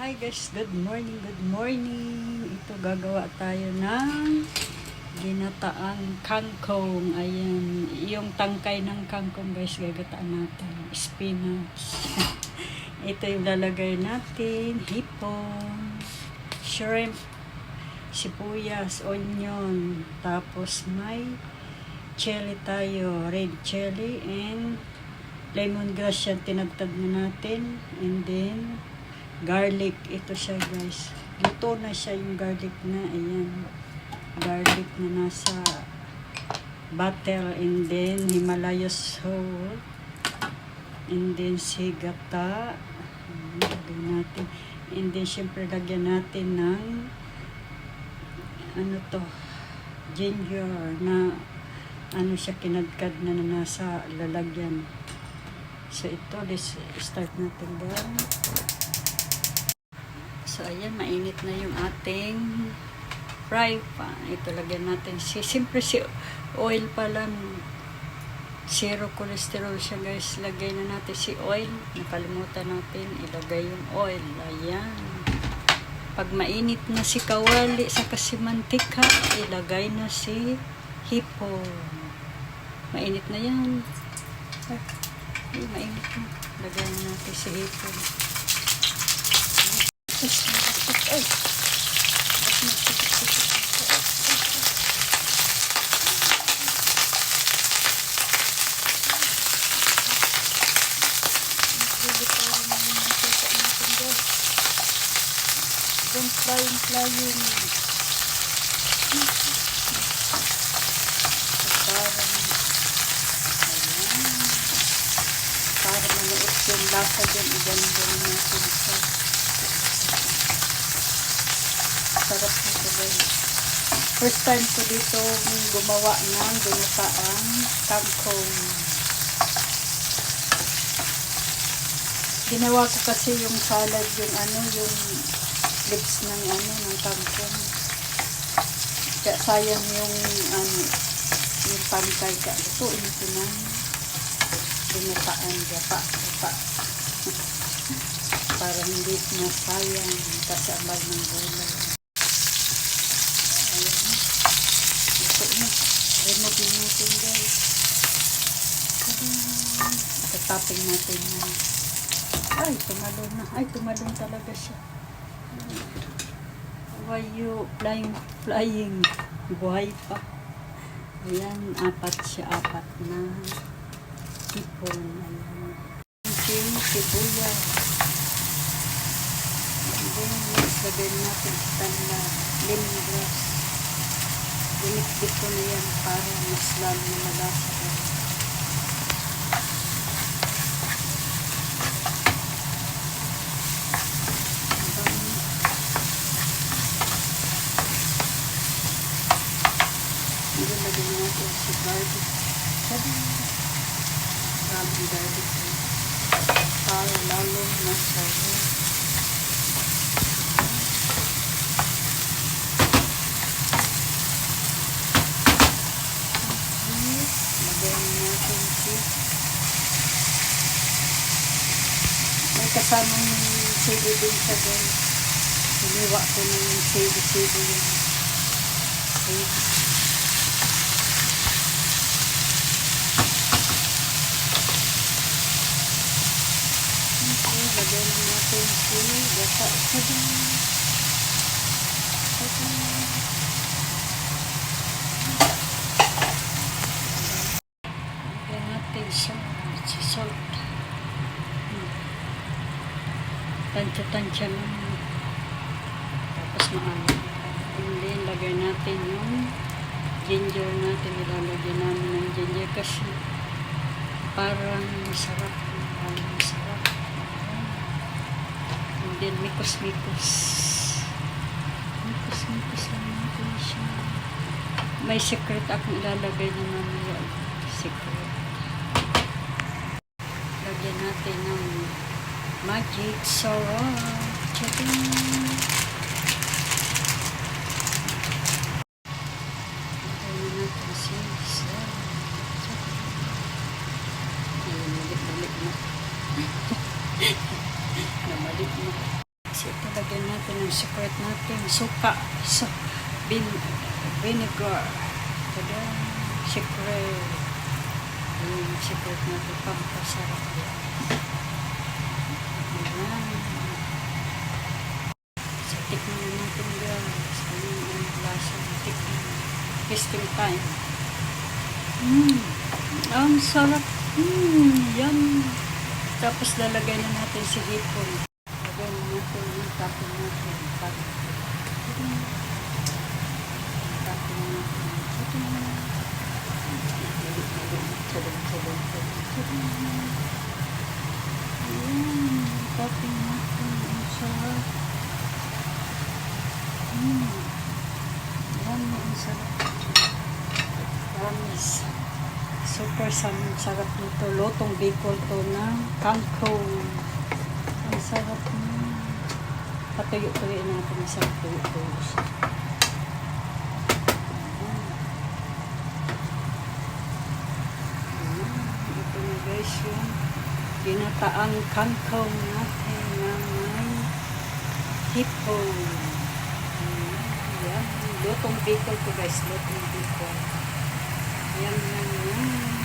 Hi guys, good morning, good morning. Ito gagawa tayo ng ginataang kangkong. Ayan, yung tangkay ng kangkong guys, gagataan natin. Spinach. Ito yung lalagay natin. Hipon, shrimp, sibuyas, onion. Tapos may chili tayo. Red chili and lemongrass yan. Tinagtad na natin. And then, garlic. Ito siya guys. Luto na siya yung garlic na. Ayan. Garlic na nasa butter. And then Himalaya salt. And then sigata. Lagyan natin. And then syempre lagyan natin ng ano to ginger na ano siya kinadkad na, na nasa lalagyan. So ito, let's start natin guys. So, ayan, mainit na yung ating fry pan. Ito, lagyan natin si, siyempre si oil pala, zero cholesterol siya guys. Lagay na natin si oil. Nakalimutan natin, ilagay yung oil. Ayan. Pag mainit na si kawali sa kasimantika, ilagay na si hipon. Mainit na yan. Ay, mainit na. Lagay na natin si hipon. Don't flying, flying. Parang, ayan. Para manuot yung lasa dyan, igan-igan natin sa sarap nito guys. First time ko dito gumawa ng ginataang kangkong. Ginawa ko kasi yung salad, yung ano, yung lips ng ano, ng kangkong. Kaya sayang yung ano, yung pantay ka. Ito, ito na. Ginataan, gapa, gapa. Para hindi na sayang kasi amal ng gulay. Ayan na. Ito na. Remove din natin guys. Tadaan. Tataping natin yan. Ay, tumalon na. Ay, tumalon talaga siya. Why you flying, flying? Buhay pa. Ayan, apat siya, apat na. Hipon. Ayan. Yung sibuyas. And natin sa tanda, lemongrass. Dinikdik ko na yan para mas lalo na malasa ko. Hanggang Hindi lagyan natin si garlic. Maraming garlic. Para lalo si may kasamang sili din siya din. Hiniwa ko na yung sili-sili yun. Okay, lagyan gata. Tada! Tada! Lagyan natin siya. Si salt. Tansya-tansya na. Tapos maano. And lagay natin yung ginger natin. Ilalagay namin ng ginger kasi parang masarap. Parang then, mikos-mikos. Mikos-mikos lang natin siya. May secret akong ilalagay na mamaya. Secret. Lagyan natin ng magic sarap. Chating! Lagyan na natin si sarap. Chating! Ayan, balik-balik na. Namalik na. Si Ito lagyan natin ang secret natin. Suka. So, vin vinegar. Tada. Secret. Yung secret natin. Pampasarap yan. Ayan. So, tikman na natin guys. Ano ang lasa. Tikman. Tasting time. Mmm. Ang sarap. Mmm. Yum. Tapos lalagay na natin si hipon. Lagay na natin yung tapon natin. Tadong. Ayan. Tapon natin. Ang sarap. Mmm. Yan ang sarap. Promise. Super sarap nito. Lotong Bicol to ng kangkong. Ang sarap niya. Patuyo-tuyo natin. Masarap tuyo-tuyo siya. Ito na guys yung ginataang kangkong natin na may. Ayan. Yan. Lotong Bicol to guys. Lotong Bicol. Yan yan